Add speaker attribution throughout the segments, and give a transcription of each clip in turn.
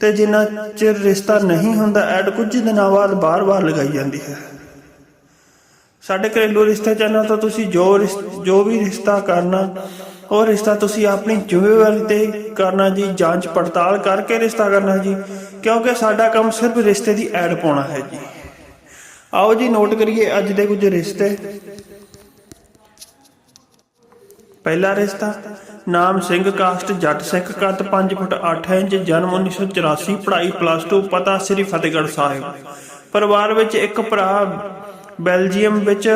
Speaker 1: ਤੇ ਜਿੰਨਾ ਚਿਰ ਰਿਸ਼ਤਾ ਨਹੀਂ ਹੁੰਦਾ, ਐਡ ਕੁਝ ਦਿਨਾਂ ਬਾਅਦ ਬਾਰ-ਬਾਰ ਲਗਾਈ ਜਾਂਦੀ ਹੈ। ਸਾਡੇ ਘਰੇਲੂ ਰਿਸ਼ਤੇ ਚੈਨਲ ਤੋਂ ਤੁਸੀਂ ਜੋ ਰਿਸ਼- ਜੋ ਵੀ ਰਿਸ਼ਤਾ ਕਰਨਾ, ਉਹ ਰਿਸ਼ਤਾ ਤੁਸੀਂ ਆਪਣੀ ਜ਼ਿੰਮੇਵਾਰੀ ਤੇ ਕਰਨਾ ਜੀ, ਜਾਂਚ ਪੜਤਾਲ ਕਰਕੇ ਰਿਸ਼ਤਾ ਕਰਨਾ ਜੀ, ਕਿਉਂਕਿ ਸਾਡਾ ਕੰਮ ਸਿਰਫ ਰਿਸ਼ਤੇ ਦੀ ਐਡ ਪਾਉਣਾ ਹੈ ਜੀ। ਆਓ ਜੀ, ਨੋਟ ਕਰੀਏ ਅੱਜ ਦੇ ਕੁਝ ਰਿਸ਼ਤੇ। ਪਹਿਲਾ ਰਿਸ਼ਤਾ ਨਾਮ ਸਿੰਘ ਕਾਸਟ, ਜੱਟ ਸਿੱਖ ਕੱਦ 5 ਫੁੱਟ 8 ਇੰਚ, ਜਨਮ 1984 ਪੜ੍ਹਾਈ ਪਲੱਸ 2 ਪਤਾ ਸ੍ਰੀ ਫਤਿਹਗੜ੍ਹ ਸਾਹਿਬ। ਪਰਿਵਾਰ ਵਿੱਚ ਇੱਕ ਭਰਾ, ਬੈਲਜੀਅਮ ਵਿੱਚ,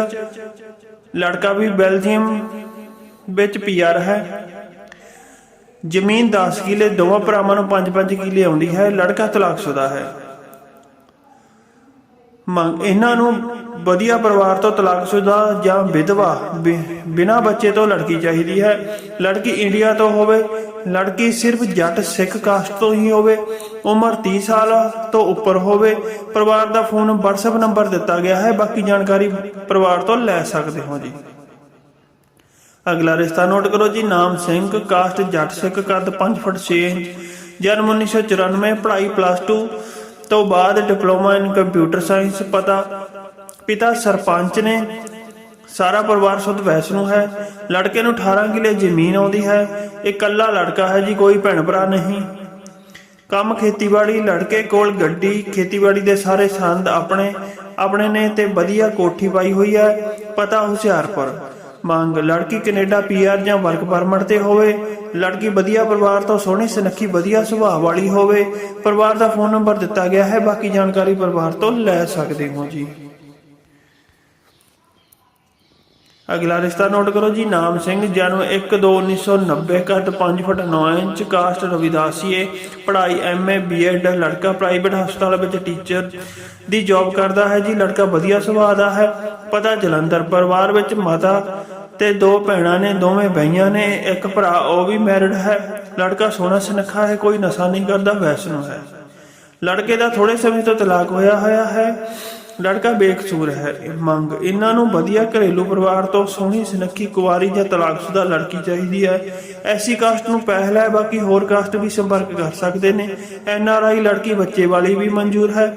Speaker 1: ਲੜਕਾ ਵੀ ਬੈਲਜੀਅਮ ਵਿੱਚ ਪੀਆਰ ਹੈ। ਜ਼ਮੀਨ 10 ਕਿਲੇ, ਦੋਵਾਂ ਭਰਾਵਾਂ ਨੂੰ 5-5 ਕਿਲੇ ਆਉਂਦੀ ਹੈ, ਲੜਕਾ ਤਲਾਕਸ਼ੁਦਾ ਹੈ। ਮੰਗ ਇਹਨਾਂ ਨੂੰ ਵਧੀਆ ਪਰਿਵਾਰ ਤੋਂ ਤਲਾਕਸ਼ੁਦਾ ਜਾਂ ਵਿਧਵਾ ਬਿਨਾ ਬੱਚੇ ਤੋਂ ਲੜਕੀ ਚਾਹੀਦੀ ਹੈ। ਲੜਕੀ ਇੰਡੀਆ ਤੋਂ ਹੋਵੇ, ਲੜਕੀ ਸਿਰਫ ਜੱਟ ਸਿੱਖ ਕਾਸਟ ਤੋਂ ਹੀ ਹੋਵੇ, ਉਮਰ 30 ਸਾਲ ਤੋਂ ਉੱਪਰ ਹੋਵੇ, ਪਰਿਵਾਰ ਦਾ ਫੋਨ WhatsApp ਨੰਬਰ ਦਿੱਤਾ ਗਿਆ ਹੈ, ਬਾਕੀ ਜਾਣਕਾਰੀ ਪਰਿਵਾਰ ਤੋਂ ਲੈ ਸਕਦੇ ਹੋ ਜੀ। ਅਗਲਾ ਰਿਸ਼ਤਾ ਨੋਟ ਕਰੋ ਜੀ, ਨਾਮ ਸਿੰਘ ਕਾਸਟ ਜੱਟ ਸਿੱਖ ਕੱਦ 5 ਫੁੱਟ 6 ਇੰਚ, ਜਨਮ 1994 ਪੜ੍ਹਾਈ ਪਲੱਸ 2 ਤੋਂ ਬਾਅਦ ਡਿਪਲੋਮਾ ਇਨ ਕੰਪਿਊਟਰ ਸਾਇੰਸ ਪਤਾ ਪਿਤਾ ਸਰਪੰਚ ਨੇ। ਸਾਰਾ ਪਰਿਵਾਰ ਸੁਧ ਵੈਸ਼ਨੂ ਹੈ। ਲੜਕੇ ਨੂੰ 18 ਕਿਲੇ ਜ਼ਮੀਨ ਆਉਂਦੀ ਹੈ। ਇਕੱਲਾ ਲੜਕਾ ਹੈ ਜੀ, ਕੋਈ ਭੈਣ ਭਰਾ ਨਹੀਂ। ਕੰਮ ਖੇਤੀਬਾੜੀ, ਲੜਕੇ ਕੋਲ ਗੱਡੀ, ਖੇਤੀਬਾੜੀ ਦੇ ਸਾਰੇ ਸੰਦ ਆਪਣੇ ਆਪਣੇ ਨੇ ਤੇ ਵਧੀਆ ਕੋਠੀ ਪਾਈ ਹੋਈ ਹੈ, ਪਤਾ ਹੁਸ਼ਿਆਰਪੁਰ। ਮੰਗ, ਲੜਕੀ ਕੈਨੇਡਾ ਪੀਆਰ ਜਾਂ ਵਰਕ ਪਰਮਿਟ ਤੇ ਹੋਵੇ। ਲੜਕੀ ਵਧੀਆ ਪਰਿਵਾਰ ਤੋਂ ਸੋਹਣੀ ਸੁਨੱਖੀ, ਵਧੀਆ ਸੁਭਾਅ ਵਾਲੀ ਹੋਵੇ। ਪਰਿਵਾਰ ਦਾ ਫੋਨ ਨੰਬਰ ਦਿੱਤਾ ਗਿਆ ਹੈ, ਬਾਕੀ ਜਾਣਕਾਰੀ ਪਰਿਵਾਰ ਤੋਂ ਲੈ ਸਕਦੇ ਹੋ ਜੀ। ਅਗਲਾ ਰਿਸ਼ਤਾ ਨੋਟ ਕਰੋ ਜੀ, ਨਾਮ ਸਿੰਘ ਜਨਮ 1/2/1990 ਘੱਟ 5 ਫੁੱਟ 9 ਇੰਚ, ਕਾਸਟ ਰਵਿਦਾਸੀਏ ਪੜ੍ਹਾਈ ਐਮਏ ਬੀਐਡ ਲੜਕਾ ਪ੍ਰਾਈਵੇਟ ਹਸਪਤਾਲ ਵਿੱਚ ਟੀਚਰ ਦੀ ਜੌਬ ਕਰਦਾ ਹੈ ਜੀ, ਲੜਕਾ ਵਧੀਆ ਸੁਭਾਅ ਦਾ ਹੈ, ਪਤਾ ਜਲੰਧਰ ਪਰਿਵਾਰ ਵਿੱਚ ਮਾਤਾ ਤੇ ਦੋ ਭੈਣਾਂ ਨੇ, ਦੋਵੇਂ ਬਈਆਂ ਨੇ, ਇੱਕ ਭਰਾ ਉਹ ਵੀ ਮੈਰਿਡ ਹੈ, ਲੜਕਾ ਸੋਹਣਾ ਸੁਨੱਖਾ ਹੈ, ਕੋਈ ਨਸ਼ਾ ਨਹੀਂ ਕਰਦਾ, ਵੈਸ਼ਨੂ ਹੈ। ਲੜਕੇ ਦਾ ਥੋੜੇ ਸਮੇਂ ਤੋਂ ਤਲਾਕ ਹੋਇਆ ਹੋਇਆ ਹੈ ਲੜਕਾ ਬੇਕਸੂਰ ਹੈ ਮੰਗ। ਇਹਨਾਂ ਨੂੰ ਵਧੀਆ ਘਰੇਲੂ ਪਰਿਵਾਰ ਤੋਂ ਸੋਹਣੀ, ਸੁਨੱਖੀ ਕੁਵਾਰੀ ਜਾਂ ਤਲਾਕਸ਼ੁਦਾ ਲੜਕੀ ਚਾਹੀਦੀ ਹੈ। ਐਸੀ ਕਾਸਟ ਨੂੰ ਪਹਿਲਾ ਹੈ, ਬਾਕੀ ਹੋਰ ਕਾਸਟ ਵੀ ਸੰਪਰਕ ਕਰ ਸਕਦੇ ਨੇ। ਐਨ ਆਰ ਆਈ ਲੜਕੀ ਬੱਚੇ ਵਾਲੀ ਵੀ ਮਨਜ਼ੂਰ ਹੈ।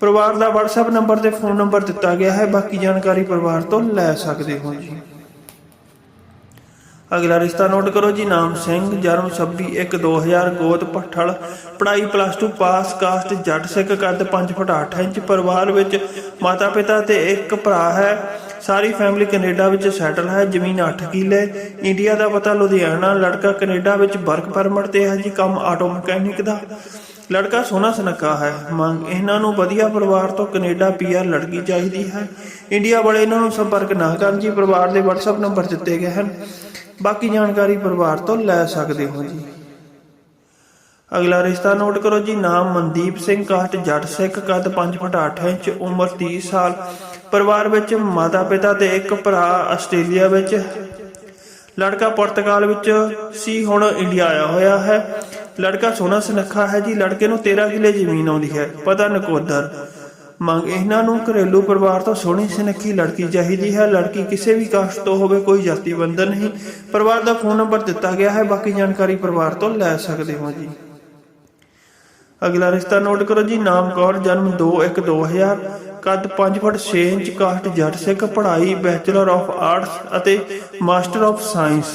Speaker 1: ਪਰਿਵਾਰ ਦਾ WhatsApp ਨੰਬਰ ਤੇ ਫੋਨ ਨੰਬਰ ਦਿੱਤਾ ਗਿਆ ਹੈ। ਬਾਕੀ ਜਾਣਕਾਰੀ ਪਰਿਵਾਰ ਤੋਂ ਲੈ ਸਕਦੇ ਹੋ ਜੀ। ਅਗਲਾ ਰਿਸ਼ਤਾ ਨੋਟ ਕਰੋ ਜੀ, ਨਾਮ ਸਿੰਘ, ਜਨਮ 26/1/2000 ਗੋਤ ਪੱਠਲ ਪੜ੍ਹਾਈ ਪਲੱਸ 2 ਪਾਸ ਕਾਸਟ ਜੱਟ, ਸਿੱਖ, ਕੱਦ 5 ਫੁੱਟ 8 ਇੰਚ, ਪਰਿਵਾਰ ਵਿੱਚ ਮਾਤਾ ਪਿਤਾ ਤੇ ਇੱਕ ਭਰਾ ਹੈ। ਸਾਰੀ ਫੈਮਿਲੀ ਕੈਨੇਡਾ ਵਿੱਚ ਸੈਟਲ ਹੈ, ਜ਼ਮੀਨ 8 ਕਿੱਲੇ। ਇੰਡੀਆ ਦਾ ਪਤਾ ਲੁਧਿਆਣਾ, ਲੜਕਾ ਕੈਨੇਡਾ ਵਿੱਚ ਵਰਕ ਪਰਮਿਟ ਤੇ ਹੈ ਜੀ, ਕੰਮ ਆਟੋ ਮਕੈਨਿਕ ਦਾ। ਲੜਕਾ ਸੋਹਣਾ ਸੁਨੱਖਾ ਹੈ, ਮੰਗ ਇਹਨਾਂ ਨੂੰ ਵਧੀਆ ਪਰਿਵਾਰ ਤੋਂ ਕੈਨੇਡਾ ਪੀਆਰ ਲੜਕੀ ਚਾਹੀਦੀ ਹੈ। ਇੰਡੀਆ ਵਾਲੇ ਇਹਨਾਂ ਨੂੰ ਸੰਪਰਕ ਨਾ ਕਰਨ ਜੀ, ਪਰਿਵਾਰ ਦੇ WhatsApp ਨੰਬਰ ਦਿੱਤੇ ਗਏ ਹਨ। ਬਾਕੀ ਜਾਣਕਾਰੀ ਪਰਿਵਾਰ ਤੋਂ ਲੈ ਸਕਦੇ ਹੋ ਜੀ। ਅਗਲਾ ਰਿਸ਼ਤਾ ਨੋਟ ਕਰੋ ਜੀ, ਨਾਮ ਮਨਦੀਪ ਸਿੰਘ ਕਾਸਟ ਜੱਟ ਸਿੱਖ ਕੱਦ 5 ਫੁੱਟ 8 ਇੰਚ, ਉਮਰ 30 ਸਾਲ। ਪਰਿਵਾਰ ਵਿੱਚ ਮਾਤਾ ਪਿਤਾ ਤੇ ਇੱਕ ਭਰਾ ਆਸਟ੍ਰੇਲੀਆ ਵਿੱਚ। ਲੜਕਾ ਪੁਰਤਗਾਲ ਵਿੱਚ ਸੀ, ਹੁਣ ਇੰਡੀਆ ਆਇਆ ਹੋਇਆ ਹੈ। ਲੜਕਾ ਸੋਹਣਾ ਸੁਨੱਖਾ ਹੈ ਜੀ, ਲੜਕੇ ਨੂੰ 13 ਕਿਲੇ ਜ਼ਮੀਨ ਆਉਂਦੀ ਹੈ, ਪਤਾ ਨਕੋਦਰ। ਮੰਗ ਇਹਨਾਂ ਨੂੰ ਘਰੇਲੂ ਪਰਿਵਾਰ ਤੋਂ ਸੋਹਣੀ ਸੁਨੱਖੀ ਲੜਕੀ ਚਾਹੀਦੀ ਹੈ। ਲੜਕੀ ਕਿਸੇ ਵੀ ਕਾਸਟ ਤੋਂ ਹੋਵੇ, ਕੋਈ ਜਾਤੀ ਬੰਧਨ ਨਹੀਂ। ਪਰਿਵਾਰ ਦਾ ਫੋਨ ਨੰਬਰ ਦਿੱਤਾ ਗਿਆ ਹੈ। ਬਾਕੀ ਜਾਣਕਾਰੀ ਪਰਿਵਾਰ ਤੋਂ ਲੈ ਸਕਦੇ ਹੋ ਜੀ। ਅਗਲਾ ਰਿਸ਼ਤਾ ਨੋਟ ਕਰੋ ਜੀ। ਨਾਮ ਕੌਰ, ਜਨਮ 2/1/2000 ਕੱਦ 5 ਫੁੱਟ 6 ਇੰਚ ਕਾਸਟ ਜੱਟ ਸਿੱਖ, ਪੜ੍ਹਾਈ, ਬੈਚਲਰ ਆਫ ਆਰਟਸ ਅਤੇ ਮਾਸਟਰ ਆਫ ਸਾਇੰਸ।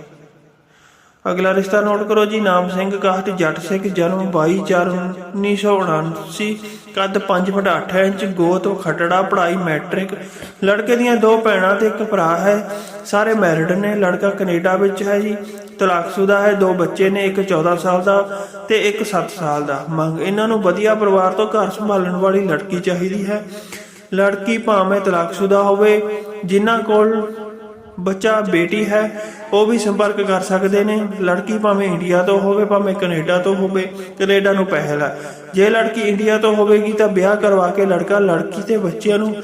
Speaker 1: ਅਗਲਾ ਰਿਸ਼ਤਾ ਨੋਟ ਕਰੋ ਜੀ, ਨਾਮ ਸਿੰਘ ਕਾਸਟ ਜੱਟ ਸਿੰਘ, ਜਨਮ 22/4/1979 ਕੱਦ 5 ਫੁੱਟ 8 ਇੰਚ, ਗੋਤ, ਖਟੜਾ, ਪੜ੍ਹਾਈ, ਮੈਟ੍ਰਿਕ। ਲੜਕੇ ਦੀਆਂ ਦੋ ਭੈਣਾਂ ਤੇ ਇੱਕ ਭਰਾ ਹੈ, ਸਾਰੇ ਮੈਰਿਡ ਨੇ, ਲੜਕਾ ਕੈਨੇਡਾ ਵਿੱਚ ਹੈ ਜੀ, ਤਲਾਕਸ਼ੁਦਾ ਹੈ, ਦੋ ਬੱਚੇ ਨੇ, ਇੱਕ 14 ਸਾਲ ਦਾ ਤੇ ਇੱਕ 7 ਸਾਲ ਦਾ। ਮੰਗ, ਇਹਨਾਂ ਨੂੰ ਵਧੀਆ ਪਰਿਵਾਰ ਤੋਂ ਘਰ ਸੰਭਾਲਣ ਵਾਲੀ ਲੜਕੀ ਚਾਹੀਦੀ ਹੈ। ਲੜਕੀ ਭਾਵੇਂ ਤਲਾਕਸ਼ੁਦਾ ਹੋਵੇ, ਜਿਨ੍ਹਾਂ ਕੋਲ ਬੱਚਾ ਬੇਟੀ ਹੈ, ਉਹ ਵੀ ਸੰਪਰਕ ਕਰ ਸਕਦੇ ਨੇ। ਲੜਕੀ ਭਾਵੇਂ ਇੰਡੀਆ ਤੋਂ ਹੋਵੇ, ਭਾਵੇਂ ਕੈਨੇਡਾ ਤੋਂ ਹੋਵੇ, ਕੈਨੇਡਾ ਨੂੰ ਪਹਿਲ ਹੈ। ਜੇ ਲੜਕੀ ਇੰਡੀਆ ਤੋਂ ਹੋਵੇਗੀ ਤਾਂ ਵਿਆਹ ਕਰਵਾ ਕੇ ਲੜਕਾ ਲੜਕੀ ਤੇ ਬੱਚਿਆਂ ਨੂੰ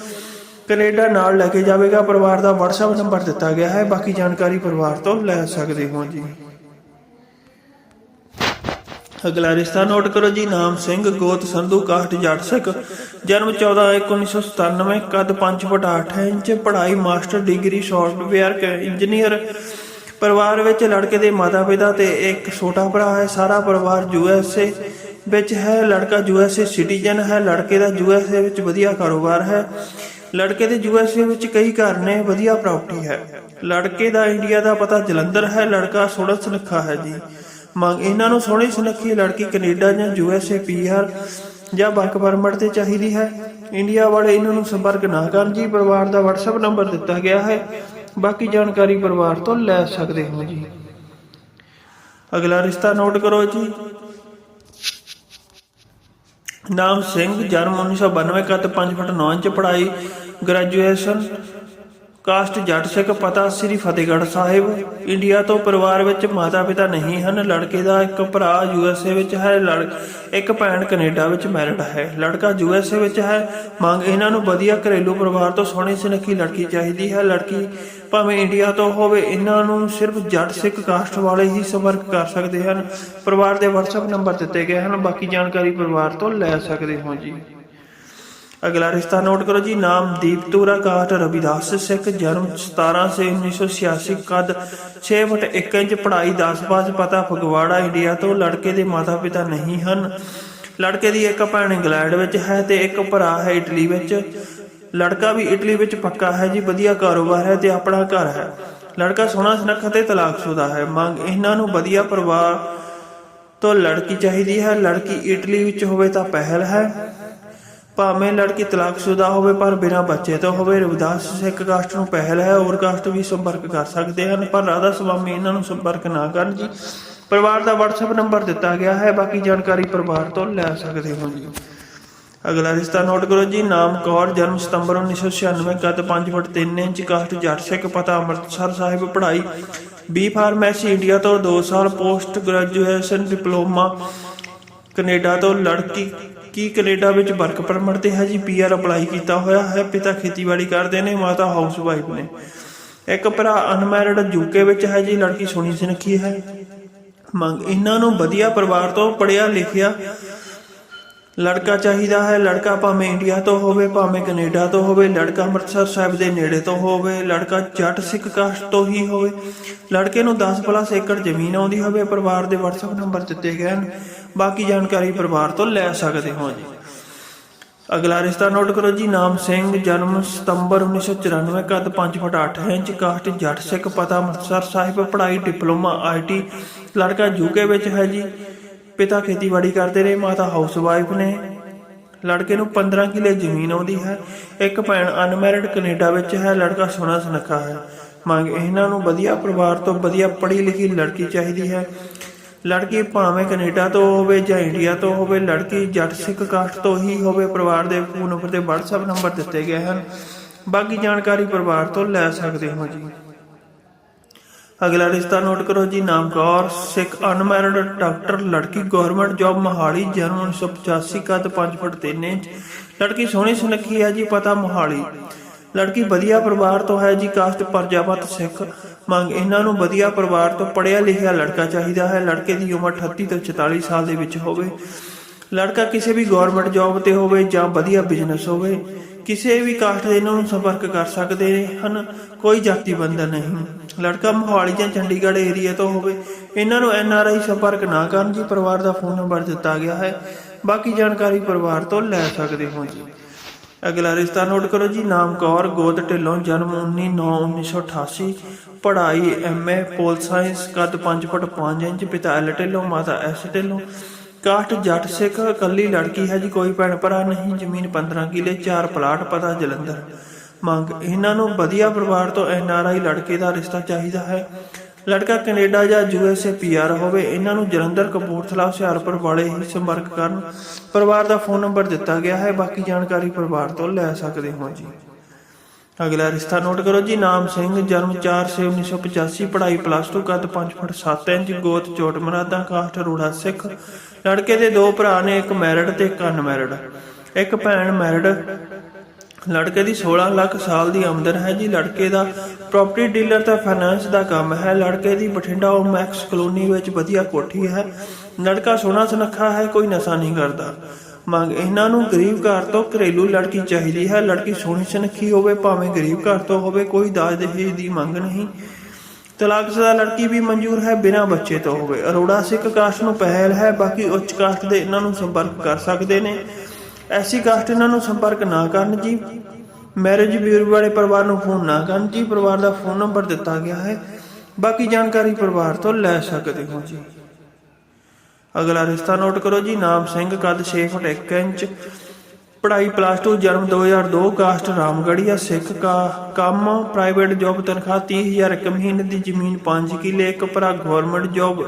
Speaker 1: ਕੈਨੇਡਾ ਨਾਲ ਲੈ ਕੇ ਜਾਵੇਗਾ। ਪਰਿਵਾਰ ਦਾ WhatsApp ਨੰਬਰ ਦਿੱਤਾ ਗਿਆ ਹੈ। ਬਾਕੀ ਜਾਣਕਾਰੀ ਪਰਿਵਾਰ ਤੋਂ ਲੈ ਸਕਦੇ ਹੋ ਜੀ। ਅਗਲਾ ਰਿਸ਼ਤਾ ਨੋਟ ਕਰੋ ਜੀ, ਨਾਮ ਸਿੰਘ, ਗੋਤ, ਸੰਧੂ ਕਾਸਟ ਜੱਟ ਸਿੱਖ। ਜਨਮ 14/1997 ਕੱਦ 5 ਫੁੱਟ 8 ਇੰਚ, ਪੜ੍ਹਾਈ ਮਾਸਟਰ ਡਿਗਰੀ ਸੌਫਟਵੇਅਰ ਇੰਜੀਨੀਅਰ ਪਰਿਵਾਰ ਵਿੱਚ ਲੜਕੇ ਦੇ ਮਾਤਾ ਪਿਤਾ ਤੇ ਇੱਕ ਛੋਟਾ ਭਰਾ ਹੈ, ਸਾਰਾ ਪਰਿਵਾਰ ਯੂਐਸਏ ਵਿੱਚ ਹੈ। ਲੜਕਾ ਯੂਐਸਏ ਸਿਟੀਜ਼ਨ ਹੈ, ਲੜਕੇ ਦਾ ਯੂਐਸਏ ਵਿੱਚ ਵਧੀਆ ਕਾਰੋਬਾਰ ਹੈ। ਲੜਕੇ ਦੇ ਯੂਐਸਏ ਵਿੱਚ ਕਈ ਘਰ ਨੇ, ਵਧੀਆ ਪ੍ਰਾਪਰਟੀ ਹੈ। ਲੜਕੇ ਦਾ ਇੰਡੀਆ ਦਾ ਪਤਾ ਜਲੰਧਰ ਹੈ, ਲੜਕਾ ਸੋਹਣਾ ਸੁਨੱਖਾ ਹੈ ਜੀ। ਮੰਗ ਇਹਨਾਂ ਨੂੰ ਸੋਹਣੀ ਸੁਨੱਖੀ ਲੜਕੀ ਕੈਨੇਡਾ ਜਾਂ ਯੂਐਸਏ ਪੀਆਰ ਜਾਂ ਵਰਕ ਪਰਮਿਟ ਤੇ ਚਾਹੀਦੀ ਹੈ। ਇੰਡੀਆ ਵਾਲੇ ਇਹਨਾਂ ਨੂੰ ਸੰਪਰਕ ਨਾ ਕਰਨ ਜੀ, ਪਰਿਵਾਰ ਦਾ WhatsApp ਨੰਬਰ ਦਿੱਤਾ ਗਿਆ ਹੈ। ਬਾਕੀ ਜਾਣਕਾਰੀ ਪਰਿਵਾਰ ਤੋਂ ਲੈ ਸਕਦੇ ਹੋ ਜੀ। ਅਗਲਾ ਰਿਸ਼ਤਾ ਨੋਟ ਕਰੋ ਜੀ। ਨਾਮ ਸਿੰਘ, ਜਨਮ 1992 ਕੱਦ 5 ਫੁੱਟ 9 ਇੰਚ, ਪੜ੍ਹਾਈ ਗ੍ਰੈਜੂਏਸ਼ਨ ਕਾਸਟ ਜੱਟ ਸਿੱਖ ਪਤਾ ਸ੍ਰੀ ਫਤਿਹਗੜ੍ਹ ਸਾਹਿਬ। ਇੰਡੀਆ ਤੋਂ ਪਰਿਵਾਰ ਵਿੱਚ ਮਾਤਾ ਪਿਤਾ ਨਹੀਂ ਹਨ। ਲੜਕੇ ਦਾ ਇੱਕ ਭਰਾ ਯੂਐਸਏ ਵਿੱਚ ਹੈ। ਲੜ ਇੱਕ ਭੈਣ ਕੈਨੇਡਾ ਵਿੱਚ ਮੈਰਿਡ ਹੈ। ਲੜਕਾ ਯੂਐਸਏ ਵਿੱਚ ਹੈ। ਮੰਗ ਇਹਨਾਂ ਨੂੰ ਵਧੀਆ ਘਰੇਲੂ ਪਰਿਵਾਰ ਤੋਂ ਸੋਹਣੀ ਸੁਨੱਖੀ ਲੜਕੀ ਚਾਹੀਦੀ ਹੈ। ਲੜਕੀ ਭਾਵੇਂ ਇੰਡੀਆ ਤੋਂ ਹੋਵੇ, ਇਹਨਾਂ ਨੂੰ ਸਿਰਫ ਜੱਟ ਸਿੱਖ ਕਾਸਟ ਵਾਲੇ ਹੀ ਸੰਪਰਕ ਕਰ ਸਕਦੇ ਹਨ। ਪਰਿਵਾਰ ਦੇ WhatsApp ਨੰਬਰ ਦਿੱਤੇ ਗਏ ਹਨ। ਬਾਕੀ ਜਾਣਕਾਰੀ ਪਰਿਵਾਰ ਤੋਂ ਲੈ ਸਕਦੇ ਹੋ ਜੀ। ਅਗਲਾ ਰਿਸ਼ਤਾ ਨੋਟ ਕਰੋ ਜੀ, ਨਾਮ ਦੀਪਤੂਰਾ ਕਾਟ ਰਵਿਦਾਸ ਸਿੱਖ, ਜਨਮ 17 ਸੇ 1986 ਕਦ 6 ਫੁੱਟ 1 ਇੰਚ, ਪੜ੍ਹਾਈ 10 ਪਾਸ, ਪਤਾ ਫਗਵਾੜਾ, ਇੰਡੀਆ ਤੋਂ ਲੜਕੇ ਦੇ ਮਾਤਾ ਪਿਤਾ ਨਹੀਂ ਹਨ। ਲੜਕੇ ਦੀ ਇੱਕ ਭੈਣ ਇੰਗਲੈਂਡ ਵਿੱਚ ਹੈ ਤੇ ਇੱਕ ਭਰਾ ਹੈ ਇਟਲੀ ਵਿੱਚ। ਲੜਕਾ ਵੀ ਇਟਲੀ ਵਿੱਚ ਪੱਕਾ ਹੈ ਜੀ, ਵਧੀਆ ਕਾਰੋਬਾਰ ਹੈ ਤੇ ਆਪਣਾ ਘਰ ਹੈ। ਲੜਕਾ ਸੋਹਣਾ, ਸੁਨੱਖਾ ਤੇ ਤਲਾਕਸ਼ੁਦਾ ਹੈ। ਮੰਗ ਇਹਨਾਂ ਨੂੰ ਵਧੀਆ ਪਰਿਵਾਰ ਤੋਂ ਲੜਕੀ ਚਾਹੀਦੀ ਹੈ। ਲੜਕੀ ਇਟਲੀ ਵਿੱਚ ਹੋਵੇ ਤਾਂ ਪਹਿਲ ਹੈ। ਭਾਵੇਂ ਲੜਕੀ ਤਲਾਕਸ਼ੁਦਾ ਹੋਵੇ ਪਰ ਬਿਨਾਂ ਬੱਚੇ ਤੋਂ ਹੋਵੇ, ਰਵਿਦਾਸ ਸਿੱਖ ਕਾਸਟ ਨੂੰ ਪਹਿਲ ਹੈ, ਹੋਰ ਕਾਸਟ ਵੀ ਸੰਪਰਕ ਕਰ ਸਕਦੇ ਹਨ। ਪਰ ਰਾਧਾ ਸੁਆਮੀ ਇਹਨਾਂ ਨੂੰ ਸੰਪਰਕ ਨਾ ਕਰਨ ਜੀ। ਪਰਿਵਾਰ ਦਾ WhatsApp ਨੰਬਰ ਦਿੱਤਾ ਗਿਆ ਹੈ, ਬਾਕੀ ਜਾਣਕਾਰੀ ਪਰਿਵਾਰ ਤੋਂ ਲੈ ਸਕਦੇ ਹੋ ਜੀ। ਅਗਲਾ ਰਿਸ਼ਤਾ ਨੋਟ ਕਰੋ ਜੀ, ਨਾਮ ਕੌਰ, ਜਨਮ ਸਤੰਬਰ 1996 ਕੱਦ 5 ਫੁੱਟ 3 ਇੰਚ, ਕਾਸਟ ਜੱਟ ਸਿੱਖ, ਪਤਾ ਅੰਮ੍ਰਿਤਸਰ ਸਾਹਿਬ, ਪੜ੍ਹਾਈ ਬੀ ਫਾਰਮੇਸੀ ਇੰਡੀਆ ਤੋਂ 2 ਸਾਲ ਪੋਸਟ ਗ੍ਰੈਜੂਏਸ਼ਨ ਡਿਪਲੋਮਾ, ਕੈਨੇਡਾ ਤੋਂ ਲੜਕੀ ਕੀ ਕੈਨੇਡਾ ਵਿੱਚ ਵਰਕ ਪਰਮਿਟ ਤੇ ਹੈ ਜੀ ਪੀਆਰ ਅਪਲਾਈ ਕੀਤਾ ਹੋਇਆ ਹੈ? ਪਿਤਾ ਖੇਤੀਬਾੜੀ ਕਰਦੇ ਨੇ, ਮਾਤਾ ਹਾਊਸ ਵਾਈਫ ਨੇ। ਇੱਕ ਭਰਾ ਅਨਮੈਰਿਡ ਯੂਕੇ ਵਿੱਚ ਹੈ ਜੀ, ਲੜਕੀ ਸੋਹਣੀ ਸੁਨੱਖੀ ਹੈ। ਮੰਗ, ਇਹਨਾਂ ਨੂੰ ਵਧੀਆ ਪਰਿਵਾਰ ਤੋਂ ਪੜਿਆ ਲਿਖਿਆ ਲੜਕਾ ਚਾਹੀਦਾ ਹੈ। ਲੜਕਾ ਭਾਵੇਂ ਇੰਡੀਆ ਤੋਂ ਹੋਵੇ, ਭਾਵੇਂ ਕੈਨੇਡਾ ਤੋਂ ਹੋਵੇ, ਲੜਕਾ ਅੰਮ੍ਰਿਤਸਰ ਸਾਹਿਬ ਦੇ ਨੇੜੇ ਤੋਂ ਹੋਵੇ, ਲੜਕਾ ਜੱਟ ਸਿੱਖ ਕਾਸਟ ਤੋਂ ਹੀ ਹੋਵੇ। ਲੜਕੇ ਨੂੰ 10 ਪਲੱਸ ਏਕੜ ਜ਼ਮੀਨ ਆਉਂਦੀ ਹੋਵੇ, ਪਰਿਵਾਰ ਦੇ WhatsApp ਨੰਬਰ ਦਿੱਤੇ ਗਏ ਹਨ। ਬਾਕੀ ਜਾਣਕਾਰੀ ਪਰਿਵਾਰ ਤੋਂ ਲੈ ਸਕਦੇ ਹੋ ਜੀ। ਅਗਲਾ ਰਿਸ਼ਤਾ ਨੋਟ ਕਰੋ ਜੀ, ਨਾਮ ਸਿੰਘ, ਜਨਮ ਸਤੰਬਰ 1994 ਕੱਦ 5 foot 8 inch, caste Jatt Sikh, ਪਤਾ ਅੰਮ੍ਰਿਤਸਰ ਸਾਹਿਬ, ਪੜ੍ਹਾਈ, ਡਿਪਲੋਮਾ ਆਈਟੀ ਲੜਕਾ ਯੂਕੇ ਵਿੱਚ ਹੈ ਜੀ। ਪਿਤਾ ਖੇਤੀਬਾੜੀ ਕਰਦੇ ਨੇ ਮਾਤਾ ਹਾਊਸ ਵਾਈਫ ਨੇ। ਲੜਕੇ ਨੂੰ 15 ਕਿੱਲੇ ਜ਼ਮੀਨ ਆਉਂਦੀ ਹੈ। ਇੱਕ ਭੈਣ ਅਨਮੈਰਿਡ ਕੈਨੇਡਾ ਵਿੱਚ ਹੈ, ਲੜਕਾ ਸੋਹਣਾ ਸੁਨੱਖਾ ਹੈ। ਮੰਗ ਇਹਨਾਂ ਨੂੰ ਵਧੀਆ ਪਰਿਵਾਰ ਤੋਂ ਵਧੀਆ ਪੜ੍ਹੀ ਲਿਖੀ ਲੜਕੀ ਚਾਹੀਦੀ ਹੈ। ਲੜਕੀ ਭਾਵੇਂ ਕੈਨੇਡਾ ਤੋਂ ਹੋਵੇ ਜਾਂ ਇੰਡੀਆ ਤੋਂ ਹੋਵੇ, ਲੜਕੀ ਜੱਟ ਸਿੱਖ ਕਾਸਟ ਤੋਂ ਹੀ ਹੋਵੇ, ਪਰਿਵਾਰ ਦੇ ਫੋਨ ਨੰਬਰ ਤੇ WhatsApp ਨੰਬਰ ਦਿੱਤੇ ਗਏ ਹਨ। ਬਾਕੀ ਜਾਣਕਾਰੀ ਪਰਿਵਾਰ ਤੋਂ ਲੈ ਸਕਦੇ ਹੋ ਜੀ। ਅਗਲਾ ਰਿਸ਼ਤਾ ਨੋਟ ਕਰੋ ਜੀ, ਨਾਮ ਕੌਰ ਸਿੱਖ, ਅਨਮੈਰਿਡ ਡਾਕਟਰ, ਲੜਕੀ ਗਵਰਨਮੈਂਟ ਜੌਬ, ਮੋਹਾਲੀ, ਜਨਮ 1985 ਕੱਦ 5 ਫੁੱਟ 3 ਇੰਚ। ਲੜਕੀ ਸੋਹਣੀ ਸੁਨੱਖੀ ਹੈ ਜੀ, ਪਤਾ ਮੋਹਾਲੀ। ਲੜਕੀ ਵਧੀਆ ਪਰਿਵਾਰ ਤੋਂ ਹੈ ਜੀ, ਕਾਸਟ ਪਰਜਾਪਤ ਸਿੱਖ। ਮੰਗ ਇਹਨਾਂ ਨੂੰ ਵਧੀਆ ਪਰਿਵਾਰ ਤੋਂ ਪੜਿਆ ਲਿਖਿਆ ਲੜਕਾ ਚਾਹੀਦਾ ਹੈ। ਲੜਕੇ ਦੀ ਉਮਰ 38 ਤੋਂ 44 ਸਾਲ ਦੇ ਵਿੱਚ ਹੋਵੇ। ਲੜਕਾ ਕਿਸੇ ਵੀ ਗਵਰਨਮੈਂਟ ਜੌਬ ਤੇ ਹੋਵੇ ਜਾਂ ਵਧੀਆ ਬਿਜ਼ਨਸ ਹੋਵੇ, ਕਿਸੇ ਵੀ ਕਾਸਟ ਦੇ ਇਹਨਾਂ ਨੂੰ ਸੰਪਰਕ ਕਰ ਸਕਦੇ ਹਨ। ਕੋਈ ਜਾਤੀ ਬੰਧਨ ਨਹੀਂ। ਲੜਕਾ ਮੋਹਾਲੀ ਜਾਂ ਚੰਡੀਗੜ੍ਹ ਏਰੀਆ ਤੋਂ ਹੋਵੇ, ਇਹਨਾਂ ਨੂੰ ਐਨ ਆਰ ਆਈ ਸੰਪਰਕ ਨਾ ਕਰਨ ਜੀ ਪਰਿਵਾਰ ਦਾ ਫੋਨ ਨੰਬਰ ਦਿੱਤਾ ਗਿਆ ਹੈ। ਬਾਕੀ ਜਾਣਕਾਰੀ ਪਰਿਵਾਰ ਤੋਂ ਲੈ ਸਕਦੇ ਹੋ ਜੀ। ਅਗਲਾ ਰਿਸ਼ਤਾ ਨੋਟ ਕਰੋ ਜੀ, ਨਾਮ ਕੌਰ, ਗੋਦ ਢਿੱਲੋਂ, ਜਨਮ 19/9/1988 ਪੜ੍ਹਾਈ ਐਮਏ ਪੋਲ ਸਾਇੰਸ ਕੱਦ 5 ਫੁੱਟ 5 ਇੰਚ, ਪਿਤਾ ਐਲ ਢਿੱਲੋਂ, ਮਾਤਾ ਐਸ ਢਿੱਲੋਂ। ਕਾਠ, ਜੱਟ ਸਿੱਖ, ਇਕੱਲੀ ਲੜਕੀ ਹੈ ਜੀ, ਕੋਈ ਭੈਣ ਭਰਾ ਨਹੀਂ, ਜ਼ਮੀਨ 15 ਕਿੱਲੇ, ਚਾਰ ਪਲਾਟ, ਪਤਾ ਜਲੰਧਰ। ਮੰਗ, ਇਹਨਾਂ ਨੂੰ ਵਧੀਆ ਪਰਿਵਾਰ ਤੋਂ ਐਨ ਆਰ ਆਈ ਲੜਕੇ ਦਾ ਰਿਸ਼ਤਾ ਚਾਹੀਦਾ ਹੈ। ਲੜਕਾ ਕੈਨੇਡਾ ਜਾਂ ਯੂਐਸਏ ਪੀਆਰ ਹੋਵੇ, ਇਹਨਾਂ ਨੂੰ ਜਲੰਧਰ ਕਪੂਰਥਲਾ ਹੁਸ਼ਿਆਰਪੁਰ ਵਾਲੇ ਹੀ ਸੰਪਰਕ ਕਰਨ। ਪਰਿਵਾਰ ਦਾ ਫੋਨ ਨੰਬਰ ਦਿੱਤਾ ਗਿਆ ਹੈ, ਬਾਕੀ ਜਾਣਕਾਰੀ ਪਰਿਵਾਰ ਤੋਂ ਲੈ ਸਕਦੇ ਹੋ ਜੀ। ਅਗਲਾ ਰਿਸ਼ਤਾ ਨੋਟ ਕਰੋ ਜੀ, ਨਾਮ ਸਿੰਘ, ਜਨਮ 4 ਸੇ 1985 ਪੜ੍ਹਾਈ ਪਲੱਸ 2 ਕੱਦ 5 ਫੁੱਟ 7 ਇੰਚ, ਗੋਤ ਚੋਟ ਮਰਾਦਾ ਕਾਸਟ ਰੋੜਾ ਸਿੱਖ। ਲੜਕੇ ਦੇ ਦੋ ਭਰਾ ਨੇ, ਇੱਕ ਮੈਰਿਡ ਤੇ ਇੱਕ ਅਨਮੈਰਿਡ ਇੱਕ ਭੈਣ ਮੈਰਿਡ ਲੜਕੇ ਦੀ 16 ਲੱਖ ਸਾਲ ਦੀ ਆਮਦਨ ਹੈ ਜੀ। ਲੜਕੇ ਦਾ ਪ੍ਰਾਪਰਟੀ ਡੀਲਰ ਤੇ ਫਾਈਨਾਂਸ ਦਾ ਕੰਮ ਹੈ। ਲੜਕੇ ਦੀ ਬਠਿੰਡਾ ਮੈਕਸ ਕਲੋਨੀ ਵਿੱਚ ਵਧੀਆ ਕੋਠੀ ਹੈ। ਲੜਕਾ ਸੋਹਣਾ ਸੁਨੱਖਾ ਹੈ, ਕੋਈ ਨਸ਼ਾ ਨਹੀਂ ਕਰਦਾ। ਮੰਗ ਇਹਨਾਂ ਨੂੰ ਗਰੀਬ ਘਰ ਤੋਂ ਘਰੇਲੂ ਲੜਕੀ ਚਾਹੀਦੀ ਹੈ। ਲੜਕੀ ਸੋਹਣੀ ਸੁਨੱਖੀ ਹੋਵੇ, ਭਾਵੇਂ ਗਰੀਬ ਘਰ ਤੋਂ ਹੋਵੇ, ਕੋਈ ਦਾਜ ਦਹੇਜ ਦੀ ਮੰਗ ਨਹੀਂ। ਤਲਾਕਸ਼ੁਦਾ ਲੜਕੀ ਵੀ ਮਨਜ਼ੂਰ ਹੈ, ਬਿਨਾਂ ਬੱਚੇ ਤੋਂ ਹੋਵੇ। ਅਰੋੜਾ ਸਿੱਖ ਕਾਸਟ ਨੂੰ ਪਹਿਲ ਹੈ, ਬਾਕੀ ਉੱਚ ਕਾਸਟ ਦੇ ਇਹਨਾਂ ਨੂੰ ਸੰਪਰਕ ਕਰ ਸਕਦੇ ਨੇ। ਐਸੀ ਕਾਸਟ ਇਹਨਾਂ ਨੂੰ ਸੰਪਰਕ ਨਾ ਕਰਨ ਜੀ। ਮੈਰਿਜ ਬਿਊਰੋ ਵਾਲੇ ਪਰਿਵਾਰ ਨੂੰ ਫੋਨ ਨਾ ਕਰਨ ਜੀ। ਪਰਿਵਾਰ ਦਾ ਫੋਨ ਨੰਬਰ ਦਿੱਤਾ ਗਿਆ ਹੈ। ਬਾਕੀ ਜਾਣਕਾਰੀ ਪਰਿਵਾਰ ਤੋਂ ਲੈ ਸਕਦੇ ਹੋ ਜੀ। ਅਗਲਾ ਰਿਸ਼ਤਾ ਨੋਟ ਕਰੋ ਜੀ। ਨਾਮ ਸਿੰਘ, ਕੱਦ 6 ਫੁੱਟ 1 ਇੰਚ। ਪੜ੍ਹਾਈ ਪਲੱਸ 2 ਜਨਮ 2002 ਕਾਸਟ ਰਾਮਗੜੀਆ ਸਿੱਖ ਕਾ ਕੰਮ ਪ੍ਰਾਈਵੇਟ ਜੌਬ ਤਨਖਾਹ 30000 ਇੱਕ ਮਹੀਨੇ ਦੀ ਜ਼ਮੀਨ 5 ਕਿੱਲੇ, ਇੱਕ ਭਰਾ ਗਵਰਨਮੈਂਟ ਜੌਬ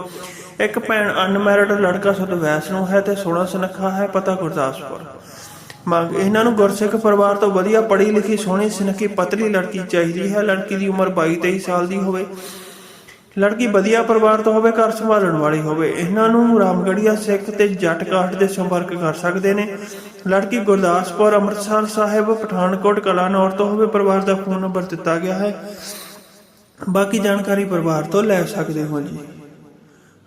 Speaker 1: ਇੱਕ ਭੈਣ ਅਨਮੈਰਿਡ ਲੜਕਾ ਸੁਧ ਵੈਸ ਹੈ ਤੇ 16 ਸੁਨੱਖਾ ਹੈ, ਪਤਾ ਗੁਰਦਾਸਪੁਰ। ਮੰਗ, ਇਹਨਾਂ ਨੂੰ ਗੁਰਸਿੱਖ ਪਰਿਵਾਰ ਤੋਂ ਵਧੀਆ ਪੜ੍ਹੀ ਲਿਖੀ, ਸੋਹਣੀ ਸਨਖੀ ਪਤਲੀ ਲੜਕੀ ਚਾਹੀਦੀ ਹੈ, ਲੜਕੀ ਦੀ ਉਮਰ 22 23 ਸਾਲ ਦੀ ਹੋਵੇ। ਲੜਕੀ ਵਧੀਆ ਪਰਿਵਾਰ ਤੋਂ ਹੋਵੇ, ਘਰ ਸੰਭਾਲਣ ਵਾਲੀ ਹੋਵੇ, ਇਹਨਾਂ ਨੂੰ ਰਾਮਗੜੀਆ ਸਿੱਖ ਤੇ ਜੱਟ ਕਾਸਟ ਦੇ ਸੰਪਰਕ ਕਰ ਸਕਦੇ ਨੇ। ਲੜਕੀ ਗੁਰਦਾਸਪੁਰ ਅੰਮ੍ਰਿਤਸਰ ਸਾਹਿਬ, ਪਠਾਨਕੋਟ ਕਲਾਨੌਰ ਤੋਂ ਹੋਵੇ ਪਰਿਵਾਰ ਦਾ ਫੋਨ ਨੰਬਰ ਦਿੱਤਾ ਗਿਆ ਹੈ। ਬਾਕੀ ਜਾਣਕਾਰੀ ਪਰਿਵਾਰ ਤੋਂ ਲੈ ਸਕਦੇ ਹੋ ਜੀ।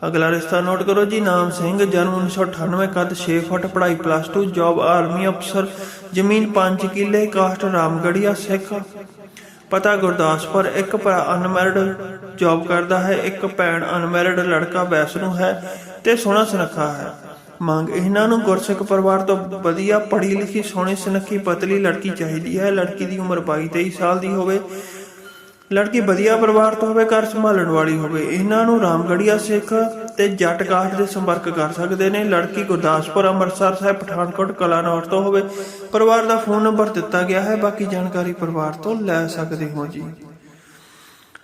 Speaker 1: ਅਗਲਾ ਰਿਸ਼ਤਾ ਨੋਟ ਕਰੋ ਜੀ, ਨਾਮ ਸਿੰਘ, ਜਨਮ 1998 ਕੱਦ 6 ਫੁੱਟ, ਪੜ੍ਹਾਈ ਪਲੱਸ 2 ਜੌਬ ਆਰਮੀ ਅਫਸਰ ਜ਼ਮੀਨ 5 ਕਿੱਲੇ, ਕਾਸਟ ਰਾਮਗੜੀਆ ਸਿੱਖ। ਪਤਾ ਗੁਰਦਾਸਪੁਰ ਇੱਕ ਭਰਾ ਅਨਮੈਰਿਡ ਜੌਬ ਕਰਦਾ ਹੈ, ਇੱਕ ਭੈਣ ਅਨਮੈਰਿਡ ਲੜਕਾ ਵੈਸ਼ਨੂੰ ਹੈ ਤੇ ਸੋਹਣਾ ਸੁਨੱਖਾ ਹੈ। ਮੰਗ। ਇਹਨਾਂ ਨੂੰ ਗੁਰਸਿੱਖ ਪਰਿਵਾਰ ਤੋਂ ਵਧੀਆ ਪੜ੍ਹੀ ਲਿਖੀ, ਸੋਹਣੀ ਸੁਨੱਖੀ ਪਤਲੀ ਲੜਕੀ ਚਾਹੀਦੀ ਹੈ। ਲੜਕੀ ਦੀ ਉਮਰ 22 23 ਸਾਲ ਦੀ ਹੋਵੇ, ਲੜਕੀ ਵਧੀਆ ਪਰਿਵਾਰ ਤੋਂ ਹੋਵੇ, ਘਰ ਸੰਭਾਲਣ ਵਾਲੀ ਹੋਵੇ, ਇਹਨਾਂ ਨੂੰ ਰਾਮਗੜੀਆ ਸਿੱਖ ਤੇ ਜੱਟ ਕਾਸਟ ਦੇ ਸੰਪਰਕ ਕਰ ਸਕਦੇ ਨੇ। ਲੜਕੀ ਗੁਰਦਾਸਪੁਰ, ਅੰਮ੍ਰਿਤਸਰ ਸਾਹਿਬ, ਪਠਾਨਕੋਟ, ਕਲਾਨੌਰ ਤੋਂ ਹੋਵੇ, ਪਰਿਵਾਰ ਦਾ ਫੋਨ ਨੰਬਰ ਦਿੱਤਾ ਗਿਆ ਹੈ। ਬਾਕੀ ਜਾਣਕਾਰੀ ਪਰਿਵਾਰ ਤੋਂ ਲੈ ਸਕਦੇ ਹੋ ਜੀ।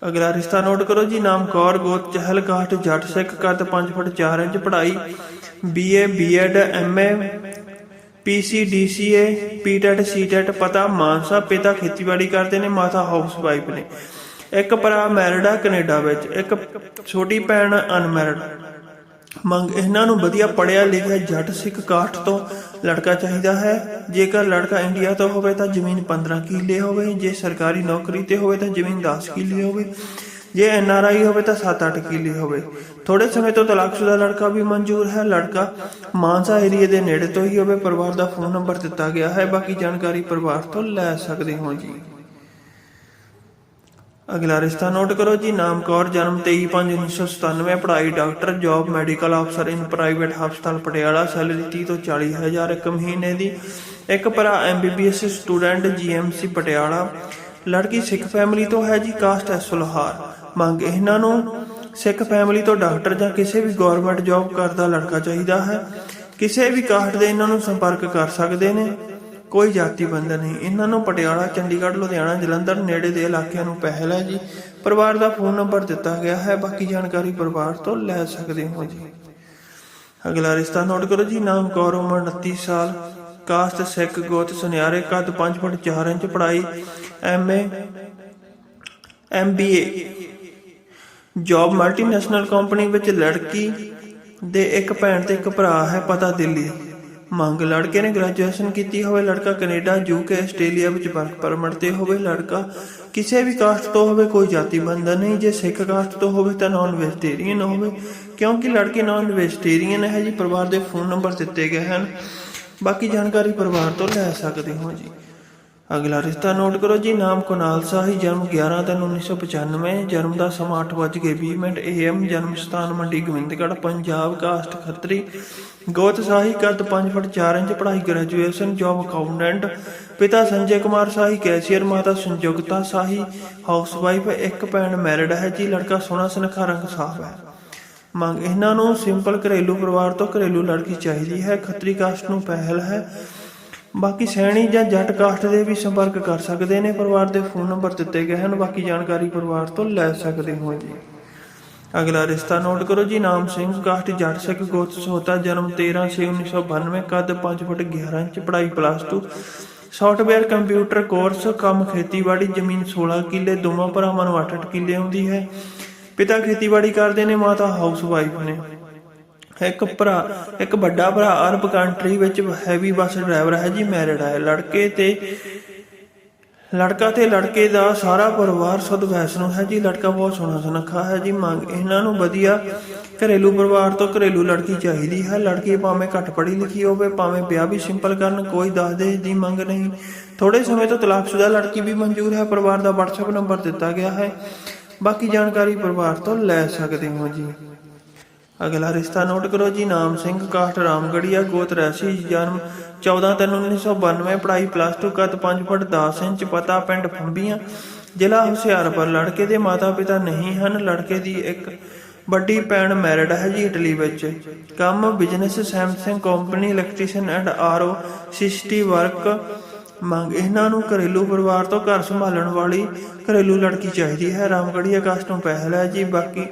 Speaker 1: ਅਗਲਾ ਰਿਸ਼ਤਾ ਨੋਟ ਕਰੋ ਜੀ, ਨਾਮ ਕੌਰ, ਗੋਤ, ਚਹਿਲ ਕਾਸਟ ਜੱਟ, ਸਿੱਖ, ਕੱਦ 5 ਫੁੱਟ 4 ਇੰਚ, ਪੜ੍ਹਾਈ BA BEd MA PCDCA PTET CTET ਪਤਾ, ਮਾਨਸਾ, ਪਿਤਾ ਖੇਤੀਬਾੜੀ ਕਰਦੇ ਨੇ, ਮਾਤਾ ਹਾਊਸ ਵਾਈਫ ਨੇ। ਇੱਕ ਭਰਾ ਮੈਰਿਡ ਆ ਕੈਨੇਡਾ ਵਿੱਚ, ਇੱਕ ਛੋਟੀ ਭੈਣ ਅਨਮੈਰਿਡ ਮੰਗ ਇਹਨਾਂ ਨੂੰ ਵਧੀਆ ਪੜਿਆ ਲਿਖਿਆ ਜੱਟ ਸਿੱਖ ਕਾਠ ਤੋਂ ਲੜਕਾ ਚਾਹੀਦਾ ਹੈ। ਜੇਕਰ ਲੜਕਾ ਇੰਡੀਆ ਤੋਂ ਹੋਵੇ ਤਾਂ ਜ਼ਮੀਨ 15 ਕਿੱਲੇ ਹੋਵੇ। ਜੇ ਸਰਕਾਰੀ ਨੌਕਰੀ ਤੇ ਹੋਵੇ ਤਾਂ ਜ਼ਮੀਨ 10 ਕਿੱਲੇ ਹੋਵੇ। ਜੇ ਐਨ ਆਰ ਆਈ ਹੋਵੇ ਤਾਂ 7-8 ਕਿੱਲੇ ਹੋਵੇ। ਥੋੜੇ ਸਮੇਂ ਤੋਂ ਤਲਾਕਸ਼ੁਦਾ ਲੜਕਾ ਵੀ ਮਨਜ਼ੂਰ ਹੈ। ਲੜਕਾ ਮਾਨਸਾ ਏਰੀਏ ਦੇ ਨੇੜੇ ਤੋਂ ਹੀ ਹੋਵੇ। ਪਰਿਵਾਰ ਦਾ ਫੋਨ ਨੰਬਰ ਦਿੱਤਾ ਗਿਆ ਹੈ। ਬਾਕੀ ਜਾਣਕਾਰੀ ਪਰਿਵਾਰ ਤੋਂ ਲੈ ਸਕਦੇ ਹੋ ਜੀ। ਅਗਲਾ ਰਿਸ਼ਤਾ ਨੋਟ ਕਰੋ ਜੀ, ਨਾਮ ਕੌਰ, ਜਨਮ 23/5/1997 ਪੜ੍ਹਾਈ ਡਾਕਟਰ, ਜੌਬ, ਮੈਡੀਕਲ ਅਫਸਰ ਇਨ ਪ੍ਰਾਈਵੇਟ ਹਸਪਤਾਲ ਪਟਿਆਲਾ, ਸੈਲਰੀ 30 ਤੋਂ 40 ਹਜ਼ਾਰ ਇੱਕ ਮਹੀਨੇ ਦੀ। ਇੱਕ ਭਰਾ ਐਮਬੀਬੀਐਸ ਸਟੂਡੈਂਟ ਜੀਐਮਸੀ ਪਟਿਆਲਾ। ਲੜਕੀ ਸਿੱਖ ਫੈਮਿਲੀ ਤੋਂ ਹੈ ਜੀ, ਕਾਸਟ ਐਸ ਸੁਲਹਾਰ ਮੰਗ ਇਹਨਾਂ ਨੂੰ, ਸਿੱਖ ਫੈਮਿਲੀ ਤੋਂ ਡਾਕਟਰ ਜਾਂ ਕਿਸੇ ਵੀ ਗਵਰਨਮੈਂਟ ਜੌਬ ਕਰਦਾ ਲੜਕਾ ਚਾਹੀਦਾ ਹੈ। ਕਿਸੇ ਵੀ ਕਾਸਟ ਦੇ ਇਹਨਾਂ ਨੂੰ ਸੰਪਰਕ ਕਰ ਸਕਦੇ ਨੇ। ਕੋਈ ਜਾਤੀ ਬੰਧਨ ਨਹੀਂ। ਇਹਨਾਂ ਨੂੰ ਪਟਿਆਲਾ, ਚੰਡੀਗੜ੍ਹ, ਲੁਧਿਆਣਾ, ਜਲੰਧਰ ਨੇੜੇ ਦੇ ਇਲਾਕਿਆਂ ਨੂੰ ਪਹਿਲ ਹੈ ਜੀ। ਪਰਿਵਾਰ ਦਾ ਫੋਨ ਨੰਬਰ ਦਿੱਤਾ ਗਿਆ ਹੈ। ਬਾਕੀ ਜਾਣਕਾਰੀ ਪਰਿਵਾਰ ਤੋਂ ਲੈ ਸਕਦੇ ਹੋ ਜੀ। ਅਗਲਾ ਰਿਸ਼ਤਾ ਨੋਟ ਕਰੋ ਜੀ। ਨਾਮ ਕੌਰ, ਉਮਰ 29 ਸਾਲ। ਕਾਸਟ ਸਿੱਖ, ਗੋਤ ਸੁਨਿਆਰੇ, ਕੱਦ 5 ਫੁੱਟ 4 ਇੰਚ, ਪੜ੍ਹਾਈ MA MBA job multinational company ਵਿੱਚ ਲੜਕੀ ਦੇ ਇੱਕ ਭੈਣ ਤੇ ਇੱਕ ਭਰਾ ਹੈ, ਪਤਾ ਦਿੱਲੀ। ਮੰਗ, ਲੜਕੇ ਨੇ ਗ੍ਰੈਜੂਏਸ਼ਨ ਕੀਤੀ ਹੋਵੇ, ਲੜਕਾ ਕੈਨੇਡਾ ਯੂਕੇ ਆਸਟ੍ਰੇਲੀਆ ਵਿੱਚ ਵਰਕ ਪਰਮਿਟ ਤੇ ਹੋਵੇ, ਲੜਕਾ ਕਿਸੇ ਵੀ ਕਾਸਟ ਤੋਂ ਹੋਵੇ, ਕੋਈ ਜਾਤੀ ਬੰਧਨ ਨਹੀਂ, ਜੇ ਸਿੱਖ ਕਾਸਟ ਤੋਂ ਹੋਵੇ ਤਾਂ ਨਾਨ ਵੈਜੀਟੇਰੀਅਨ ਹੋਵੇ, ਕਿਉਂਕਿ ਲੜਕੇ ਨਾਨ ਵੈਜੀਟੇਰੀਅਨ ਹੈ ਜੀ, ਪਰਿਵਾਰ ਦੇ ਫੋਨ ਨੰਬਰ ਦਿੱਤੇ ਗਏ ਹਨ। ਬਾਕੀ ਜਾਣਕਾਰੀ ਪਰਿਵਾਰ ਤੋਂ ਲੈ ਸਕਦੇ ਹੋ ਜੀ। ਅਗਲਾ ਰਿਸ਼ਤਾ ਨੋਟ ਕਰੋ ਜੀ, ਨਾਮ ਕੁਨਾਲ ਸਾਹੀ, ਜਨਮ 11 ਦਿਨ 1995 ਜਨਮ ਦਾ ਸਮਾਂ 8:20 ਮਿੰਟ AM ਜਨਮ ਸਥਾਨ ਮੰਡੀ ਗੋਬਿੰਦਗੜ੍ਹ, ਪੰਜਾਬ, ਕਾਸਟ ਖੱਤਰੀ। ਗੋਤ ਸਾਹੀ, ਕੱਦ 5 ਫੁੱਟ 4 ਇੰਚ, ਪੜ੍ਹਾਈ ਗ੍ਰੈਜੂਏਸ਼ਨ ਜੌਬ ਅਕਾਊਂਟੈਂਟ ਪਿਤਾ ਸੰਜੇ ਕੁਮਾਰ ਸਾਹੀ ਕੈਸ਼ੀਅਰ ਮਾਤਾ ਸੰਯੁਕਤਾ ਸਾਹੀ ਹਾਊਸਵਾਈਫ ਇੱਕ ਭੈਣ ਮੈਰਿਡ ਹੈ ਜੀ, ਲੜਕਾ ਸੋਹਣਾ, ਸੁਨੱਖਾ ਰੰਗ ਸਾਫ਼ ਹੈ। ਮੰਗ ਇਹਨਾਂ ਨੂੰ ਸਿੰਪਲ ਘਰੇਲੂ ਪਰਿਵਾਰ ਤੋਂ ਘਰੇਲੂ ਲੜਕੀ ਚਾਹੀਦੀ ਹੈ, ਖੱਤਰੀ ਕਾਸਟ ਨੂੰ ਪਹਿਲ ਹੈ। ਬਾਕੀ ਸੈਣੀ ਜਾਂ ਜੱਟ ਕਾਸਟ ਦੇ ਵੀ ਸੰਪਰਕ ਕਰ ਸਕਦੇ ਨੇ, ਪਰਿਵਾਰ ਦੇ ਫੋਨ ਨੰਬਰ ਦਿੱਤੇ ਗਏ ਹਨ, ਬਾਕੀ ਜਾਣਕਾਰੀ ਪਰਿਵਾਰ ਤੋਂ ਲੈ ਸਕਦੇ ਹੋ ਜੀ। ਅਗਲਾ ਰਿਸ਼ਤਾ ਨੋਟ ਕਰੋ ਜੀ, ਨਾਮ ਸਿੰਘ ਕਾਸਟ, ਜੱਟ ਸਿੱਖ ਗੋਤ ਸੋਤਾ ਜਨਮ 13/6/1992 ਕੱਦ 5 ਫੁੱਟ 11 ਇੰਚ, ਪੜ੍ਹਾਈ ਪਲੱਸ 2 ਸੌਫਟਵੇਅਰ ਕੰਪਿਊਟਰ ਕੋਰਸ ਕੰਮ ਖੇਤੀਬਾੜੀ, ਜ਼ਮੀਨ 16 ਕਿੱਲੇ, ਦੋਵਾਂ ਭਰਾਵਾਂ ਨੂੰ 8-8 ਕਿੱਲੇ ਆਉਂਦੀ ਹੈ। ਪਿਤਾ ਖੇਤੀਬਾੜੀ ਕਰਦੇ ਨੇ, ਮਾਤਾ ਹਾਊਸ ਵਾਈਫ ਨੇ। ਇੱਕ ਭਰਾ, ਇੱਕ ਵੱਡਾ ਭਰਾ, ਅਰਬ ਕੰਟਰੀ ਵਿੱਚ ਹੈਵੀ ਬੱਸ ਡਰਾਈਵਰ ਹੈ ਜੀ ਮੈਰਿਡ ਹੈ। ਲੜਕੇ ਤੇ, ਲੜਕਾ ਤੇ ਲੜਕੇ ਦਾ ਸਾਰਾ ਪਰਿਵਾਰ ਸਦ ਵੈਸਨੋ ਹੈ ਜੀ। ਲੜਕਾ ਬਹੁਤ ਸੋਹਣਾ ਸੁਨੱਖਾ ਹੈ ਜੀ। ਮੰਗ ਇਹਨਾਂ ਨੂੰ ਵਧੀਆ ਘਰੇਲੂ ਪਰਿਵਾਰ ਤੋਂ ਘਰੇਲੂ ਲੜਕੀ ਚਾਹੀਦੀ ਹੈ। ਲੜਕੀ ਭਾਵੇਂ ਘੱਟ ਪੜ੍ਹੀ ਲਿਖੀ ਹੋਵੇ, ਭਾਵੇਂ ਵਿਆਹ ਵੀ ਸਿੰਪਲ ਕਰਨ, ਕੋਈ ਦਸ ਦੇ ਦੀ ਮੰਗ ਨਹੀਂ। ਥੋੜੇ ਸਮੇਂ ਤੋਂ ਤਲਾਕਸ਼ੁਦਾ ਲੜਕੀ ਵੀ ਮਨਜ਼ੂਰ ਹੈ। ਪਰਿਵਾਰ ਦਾ WhatsApp ਨੰਬਰ ਦਿੱਤਾ ਗਿਆ ਹੈ। ਬਾਕੀ ਜਾਣਕਾਰੀ ਪਰਿਵਾਰ ਤੋਂ ਲੈ ਸਕਦੇ ਹੋ ਜੀ। ਅਗਲਾ ਰਿਸ਼ਤਾ ਨੋਟ ਕਰੋ ਜੀ, ਨਾਮ ਸਿੰਘ, ਕਾਸਟ, ਰਾਮਗੜੀਆ, ਗੋਤ, ਰੈਸੀ, ਜਨਮ 14 ਤਿੰਨ 1992 ਪੜ੍ਹਾਈ ਪਲੱਸ 2 ਕੱਦ 5 ਫੁੱਟ 10 ਇੰਚ, ਪਤਾ ਪਿੰਡ ਫੰਬੀਆਂ ਜ਼ਿਲ੍ਹਾ ਹੁਸ਼ਿਆਰਪੁਰ। ਲੜਕੇ ਦੇ ਮਾਤਾ ਪਿਤਾ ਨਹੀਂ ਹਨ, ਲੜਕੇ ਦੀ ਇੱਕ ਵੱਡੀ ਭੈਣ ਮੈਰਿਡ ਹੈ ਜੀ ਇਟਲੀ ਵਿੱਚ। ਕੰਮ business Samsung company electrician and RO Sisti work ਮੰਗ। ਇਹਨਾਂ ਨੂੰ ਘਰੇਲੂ ਪਰਿਵਾਰ ਤੋਂ ਘਰ ਸੰਭਾਲਣ ਵਾਲੀ ਘਰੇਲੂ ਲੜਕੀ ਚਾਹੀਦੀ ਹੈ। ਰਾਮਗੜੀਆ ਕਾਸਟ ਤੋਂ ਪਹਿਲ ਹੈ ਜੀ। ਬਾਕੀ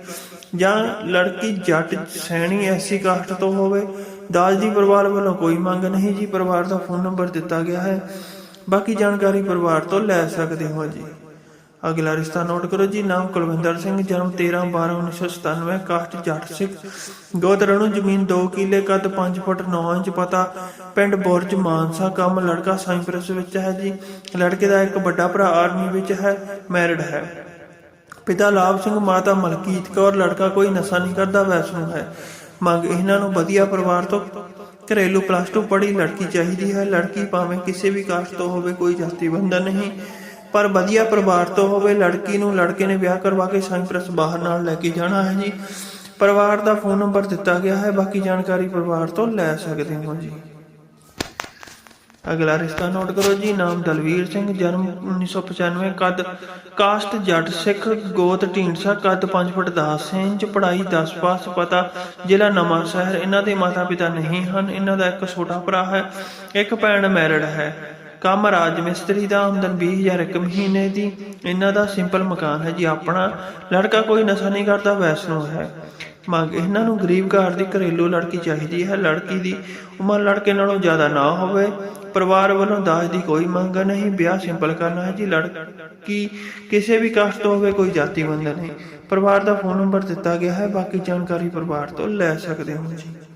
Speaker 1: ਜਾਂ ਲੜਕੀ ਜੱਟ ਸੈਣੀ ਐਸੀ ਕਾਸਟ ਤੋਂ ਹੋਵੇ, ਦਾਜ ਦੀ ਪਰਿਵਾਰ ਵੱਲੋਂ ਕੋਈ ਮੰਗ ਨਹੀਂ ਜੀ, ਪਰਿਵਾਰ ਦਾ ਫੋਨ ਨੰਬਰ ਦਿੱਤਾ ਗਿਆ ਹੈ। ਬਾਕੀ ਜਾਣਕਾਰੀ ਪਰਿਵਾਰ ਤੋਂ ਲੈ ਸਕਦੇ ਹੋ ਜੀ। ਅਗਲਾ ਰਿਸ਼ਤਾ ਨੋਟ ਕਰੋ ਜੀ, ਨਾਮ ਕੁਲਵਿੰਦਰ ਸਿੰਘ, ਜਨਮ 13 12 1997 ਕਾਸਟ ਜੱਟ ਸਿੱਖ। ਗੋਤ ਰਣੂ ਜ਼ਮੀਨ 2 ਕਿੱਲੇ ਕੱਦ 5 ਫੁੱਟ 9 ਇੰਚ ਪਤਾ, ਪਿੰਡ ਬੁਰਜ, ਮਾਨਸਾ, ਕੰਮ ਲੜਕਾ ਸਾਈਪ੍ਰਸ ਵਿੱਚ ਹੈ ਜੀ। ਲੜਕੇ ਦਾ ਇੱਕ ਵੱਡਾ ਭਰਾ ਆਰਮੀ ਵਿੱਚ ਹੈ, ਮੈਰਿਡ ਹੈ। ਪਿਤਾ ਲਾਭ ਸਿੰਘ, ਮਾਤਾ ਮਲਕੀਤ ਕੌਰ, ਲੜਕਾ ਕੋਈ ਨਸ਼ਾ ਨਹੀਂ ਕਰਦਾ ਵੈਸੂ ਹੈ। ਮੰਗ ਇਹਨਾਂ ਨੂੰ ਵਧੀਆ ਪਰਿਵਾਰ ਤੋਂ ਘਰੇਲੂ ਪਲੱਸ 2 ਪੜ੍ਹੀ ਲੜਕੀ ਚਾਹੀਦੀ ਹੈ। ਲੜਕੀ ਭਾਵੇਂ ਕਿਸੇ ਵੀ ਕਾਸਟ ਤੋਂ ਹੋਵੇ, ਕੋਈ ਜਾਤੀ ਬੰਧਨ ਨਹੀਂ, ਪਰ ਵਧੀਆ ਪਰਿਵਾਰ ਤੋਂ ਹੋਵੇ, ਲੜਕੀ ਨੂੰ ਲੜਕੇ ਨੇ ਵਿਆਹ ਕਰਵਾ ਕੇ ਸਾਈਪ੍ਰਸ ਬਾਹਰ ਨਾਲ ਲੈ ਕੇ ਜਾਣਾ ਹੈ ਜੀ। ਪਰਿਵਾਰ ਦਾ ਫੋਨ ਨੰਬਰ ਦਿੱਤਾ ਗਿਆ ਹੈ। ਬਾਕੀ ਜਾਣਕਾਰੀ ਪਰਿਵਾਰ ਤੋਂ ਲੈ ਸਕਦੇ ਹੋ ਜੀ। ਅਗਲਾ ਰਿਸ਼ਤਾ ਨੋਟ ਕਰੋ ਜੀ, ਨਾਮ ਦਲਵੀਰ ਸਿੰਘ, ਜਨਮ 1995 ਕੱਦ ਕਾਸਟ ਜੱਟ ਸਿੱਖ ਗੋਤ ਢੀਂਡਸਾ, ਕੱਦ 5 ਫੁੱਟ 10 ਇੰਚ, ਪੜ੍ਹਾਈ 10 ਪਾਸ ਪਤਾ, ਜ਼ਿਲ੍ਹਾ ਨਵਾਂ ਸ਼ਹਿਰ, ਇਹਨਾਂ ਦੇ ਮਾਤਾ ਪਿਤਾ ਨਹੀਂ ਹਨ, ਇਹਨਾਂ ਦਾ ਇੱਕ ਛੋਟਾ ਭਰਾ ਹੈ, ਇੱਕ ਭੈਣ ਮੈਰਿਡ ਹੈ। ਕੰਮ ਰਾਜ ਮਿਸਤਰੀ ਦਾ, ਆਮਦਨ 20000 ਇੱਕ ਮਹੀਨੇ ਦੀ, ਇਹਨਾਂ ਦਾ ਸਿੰਪਲ ਮਕਾਨ ਹੈ ਜੀ ਆਪਣਾ, ਲੜਕਾ ਕੋਈ ਨਸ਼ਾ ਨਹੀਂ ਕਰਦਾ, ਵੈਸਨੋ ਹੈ। ਮੰਗ ਇਹਨਾਂ ਨੂੰ ਗਰੀਬ ਘਰ ਦੀ ਘਰੇਲੂ ਲੜਕੀ ਚਾਹੀਦੀ ਹੈ। ਲੜਕੀ ਦੀ ਉਮਰ ਲੜਕੇ ਨਾਲੋਂ ਜ਼ਿਆਦਾ ਨਾ ਹੋਵੇ। ਪਰਿਵਾਰ ਵੱਲੋਂ ਦਾਜ ਦੀ ਕੋਈ ਮੰਗ ਨਹੀਂ। ਵਿਆਹ ਸਿੰਪਲ ਕਰਨਾ ਹੈ। ਜੀ, ਲੜਕੀ ਕਿਸੇ ਵੀ ਕਾਸਟ ਤੋਂ ਹੋਵੇ, ਕੋਈ ਜਾਤੀ ਬੰਧਨ ਨਹੀਂ। ਪਰਿਵਾਰ ਦਾ ਫੋਨ ਨੰਬਰ ਦਿੱਤਾ ਗਿਆ ਹੈ। ਬਾਕੀ ਜਾਣਕਾਰੀ ਪਰਿਵਾਰ ਤੋਂ ਲੈ ਸਕਦੇ ਹੋ ਜੀ।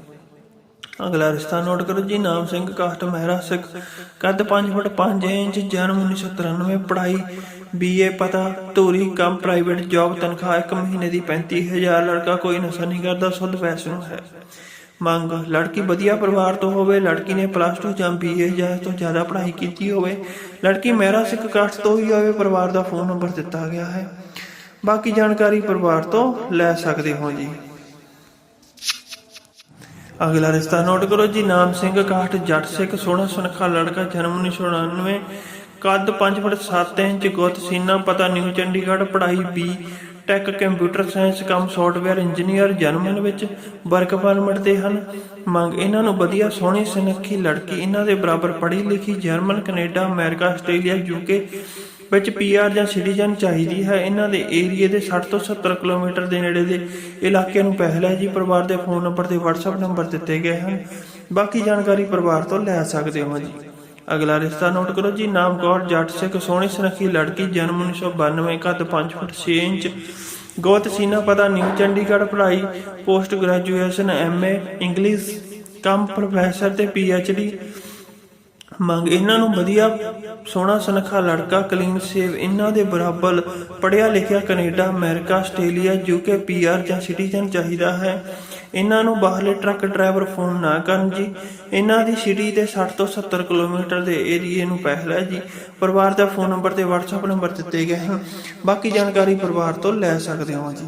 Speaker 1: ਅਗਲਾ ਰਿਸ਼ਤਾ ਨੋਟ ਕਰੋ ਜੀ, ਨਾਮ ਸਿੰਘ ਕਾਸਟ ਮਹਿਰਾ ਸਿੱਖ। ਕੱਦ 5 ਫੁੱਟ 5 ਇੰਚ, ਜਨਮ 1993 ਪੜ੍ਹਾਈ ਬੀਏ ਪਤਾ, ਧੂਰੀ, ਕੰਮ ਪ੍ਰਾਈਵੇਟ ਜੌਬ ਤਨਖਾਹ ਇੱਕ ਮਹੀਨੇ ਦੀ 35000 ਲੜਕਾ ਕੋਈ ਨਸ਼ਾ ਨਹੀਂ ਕਰਦਾ, ਸੁੱਧ ਵੈਸ਼ਨੂ ਹੈ। ਮੰਗ, ਲੜਕੀ ਵਧੀਆ ਪਰਿਵਾਰ ਤੋਂ ਹੋਵੇ, ਲੜਕੀ ਨੇ ਪਲੱਸ 2 ਜਾਂ ਬੀਏ ਜਾਂ ਇਸ ਤੋਂ ਜ਼ਿਆਦਾ ਪੜ੍ਹਾਈ ਕੀਤੀ ਹੋਵੇ, ਲੜਕੀ ਮਹਿਰਾ ਸਿੱਖ ਕਾਸਟ ਤੋਂ ਹੀ ਹੋਵੇ ਪਰਿਵਾਰ ਦਾ ਫੋਨ ਨੰਬਰ ਦਿੱਤਾ ਗਿਆ ਹੈ। ਬਾਕੀ ਜਾਣਕਾਰੀ ਪਰਿਵਾਰ ਤੋਂ ਲੈ ਸਕਦੇ ਹੋ ਜੀ। ਅਗਲਾ ਰਿਸ਼ਤਾ ਨੋਟ ਕਰੋ ਜੀ, ਨਾਮ ਸਿੰਘ, ਕਾਠ, ਜੱਟ ਸਿੱਖ, ਸੋਹਣਾ ਸੁਨੱਖਾ ਲੜਕਾ, ਜਨਮ 1999 ਕੱਦ 5 ਫੁੱਟ 7 ਇੰਚ, ਗੁੱਤ ਸੀਨਾ, ਪਤਾ ਨਿਊ ਚੰਡੀਗੜ੍ਹ, ਪੜ੍ਹਾਈ ਬੀ ਟੈਕ, ਕੰਪਿਊਟਰ ਸਾਇੰਸ, ਕੰਮ ਸੌਫਟਵੇਅਰ ਇੰਜੀਨੀਅਰ ਜਰਮਨ ਵਿੱਚ ਵਰਕ ਪਰਮਿਟ ਤੇ ਹਨ। ਮੰਗ ਇਹਨਾਂ ਨੂੰ ਵਧੀਆ, ਸੋਹਣੀ, ਸੁਨੱਖੀ ਲੜਕੀ, ਇਹਨਾਂ ਦੇ ਬਰਾਬਰ ਪੜ੍ਹੀ ਲਿਖੀ, German, Canada, America, Australia UK ਵਿੱਚ ਪੀਆਰ ਜਾਂ ਸਿਟੀਜ਼ਨ ਚਾਹੀਦੀ ਹੈ, ਇਹਨਾਂ ਦੇ ਏਰੀਏ ਦੇ 60 ਤੋਂ 70 ਕਿਲੋਮੀਟਰ ਦੇ ਨੇੜੇ ਦੇ ਇਲਾਕੇ ਨੂੰ ਪਹਿਲਾ ਜੀ, ਪਰਿਵਾਰ ਦੇ ਫੋਨ ਨੰਬਰ ਤੇ WhatsApp ਨੰਬਰ ਦਿੱਤੇ ਗਏ ਹਨ। ਬਾਕੀ ਜਾਣਕਾਰੀ ਪਰਿਵਾਰ ਤੋਂ ਲੈ ਸਕਦੇ ਹੋ ਜੀ। ਅਗਲਾ ਰਿਸ਼ਤਾ ਨੋਟ ਕਰੋ ਜੀ, ਨਾਮ ਕੌਰ ਜੱਟ ਸਿੱਖ ਸੋਹਣੀ ਸੁਨੱਖੀ ਲੜਕੀ, ਜਨਮ 1992 ਕੱਦ 5 ਫੁੱਟ 6 ਇੰਚ, ਗੋਤ ਸੀਨਾ ਪਤਾ ਨਿਊ ਚੰਡੀਗੜ੍ਹ, ਪੜ੍ਹਾਈ ਪੋਸਟ ਗ੍ਰੈਜੂਏਸ਼ਨ ਐਮਏ ਇੰਗਲਿਸ਼ ਕੰਮ ਪ੍ਰੋਫੈਸਰ ਤੇ ਡੀ ਮੰਗ ਇਹਨਾਂ ਨੂੰ ਵਧੀਆ, ਸੋਹਣਾ ਸੁਨੱਖਾ ਲੜਕਾ ਕਲੀਨ ਸੇਵ ਇਹਨਾਂ ਦੇ ਬਰਾਬਰ ਪੜਿਆ ਲਿਖਿਆ Canada, America, Australia UK PR ਜਾਂ ਸਿਟੀਜ਼ਨ ਚਾਹੀਦਾ ਹੈ। ਇਹਨਾਂ ਨੂੰ ਬਾਹਰਲੇ ਟਰੱਕ ਡਰਾਈਵਰ ਫੋਨ ਨਾ ਕਰਨ ਜੀ। ਇਹਨਾਂ ਦੀ ਸਿਟੀ ਦੇ 60 ਤੋਂ 70 ਕਿਲੋਮੀਟਰ ਦੇ ਏਰੀਏ ਨੂੰ ਪਹਿਲ ਹੈ ਜੀ। ਪਰਿਵਾਰ ਦਾ ਫੋਨ ਨੰਬਰ ਤੇ WhatsApp ਨੰਬਰ ਦਿੱਤੇ ਗਏ ਹਨ। ਬਾਕੀ ਜਾਣਕਾਰੀ ਪਰਿਵਾਰ ਤੋਂ ਲੈ ਸਕਦੇ ਹੋ ਜੀ।